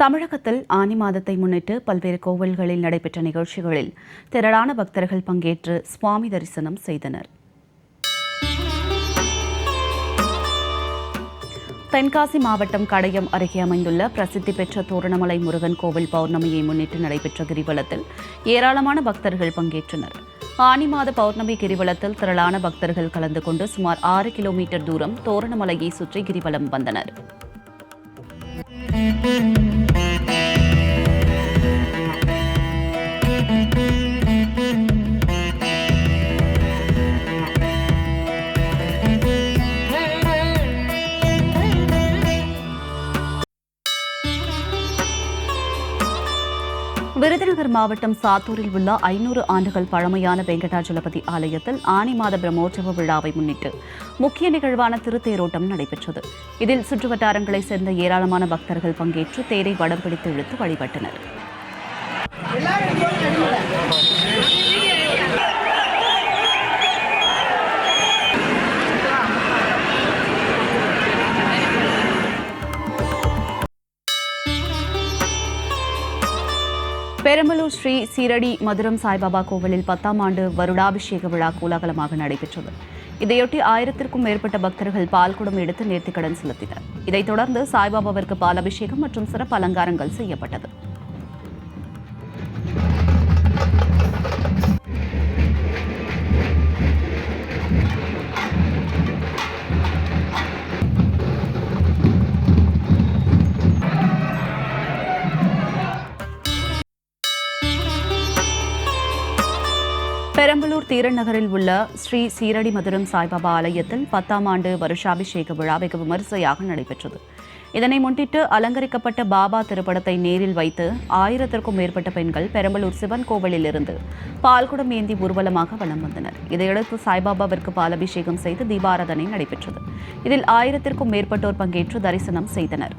தமிழகத்தில் ஆனி மாதத்தை முன்னிட்டு பல்வேறு கோவில்களில் நடைபெற்ற நிகழ்ச்சிகளில் திரளான பக்தர்கள் பங்கேற்று சுவாமி தரிசனம் செய்தனர். தென்காசி மாவட்டம் கடையம் அருகே அமைந்துள்ள பிரசித்தி பெற்ற தோரணமலை முருகன் கோவில் பௌர்ணமியை முன்னிட்டு நடைபெற்ற கிரிவலத்தில் ஏராளமான பக்தர்கள் பங்கேற்றனர். ஆனி மாத பௌர்ணமி கிரிவலத்தில் திரளான பக்தர்கள் கலந்து கொண்டு சுமார் ஆறு கிலோமீட்டர் தூரம் தோரணமலையை சுற்றி கிரிவலம் வந்தனர். விருதுநகர் மாவட்டம் சாத்தூரில் உள்ள ஐநூறு ஆண்டுகள் பழமையான வெங்கடாஜலபதி ஆலயத்தில் ஆனி மாத பிரம்மோற்சவ விழாவை முன்னிட்டு முக்கிய நிகழ்வான திருத்தேரோட்டம் நடைபெற்றது. இதில் சுற்றுவட்டாரங்களைச் சேர்ந்த ஏராளமான பக்தர்கள் பங்கேற்று தேரை வடம் பிடித்து இழுத்து வழிபட்டனர். பெரம்பலூர் ஸ்ரீ சீரடி மதுரம் சாய்பாபா கோவிலில் பத்தாம் ஆண்டு வருடாபிஷேக விழா கோலாகலமாக நடைபெற்றது. இதையொட்டி ஆயிரத்திற்கும் மேற்பட்ட பக்தர்கள் பால்குடம் எடுத்து நேர்த்திக்கடன் செலுத்தினர். இதைத் தொடர்ந்து சாய்பாபாவிற்கு பால் அபிஷேகம் மற்றும் சிறப்பு அலங்காரங்கள் செய்யப்பட்டது. பெரம்பலூர் தீரநகரில் உள்ள ஸ்ரீ சீரடி மதுரம் சாய்பாபா ஆலயத்தில் பத்தாம் ஆண்டு வருஷாபிஷேக விழா வெகு விமரிசையாக நடைபெற்றது. இதனை முன்னிட்டு அலங்கரிக்கப்பட்ட பாபா திரைப்படத்தை நேரில் வைத்து ஆயிரத்திற்கும் மேற்பட்ட பெண்கள் பெரம்பலூர் சிவன் கோவிலில் இருந்து பால்குடம் ஏந்தி ஊர்வலமாக வலம் வந்தனர். இதையடுத்து சாய்பாபாவிற்கு பாலபிஷேகம் செய்து தீபாராதனை நடைபெற்றது. இதில் ஆயிரத்திற்கும் மேற்பட்டோர் பங்கேற்று தரிசனம் செய்தனர்.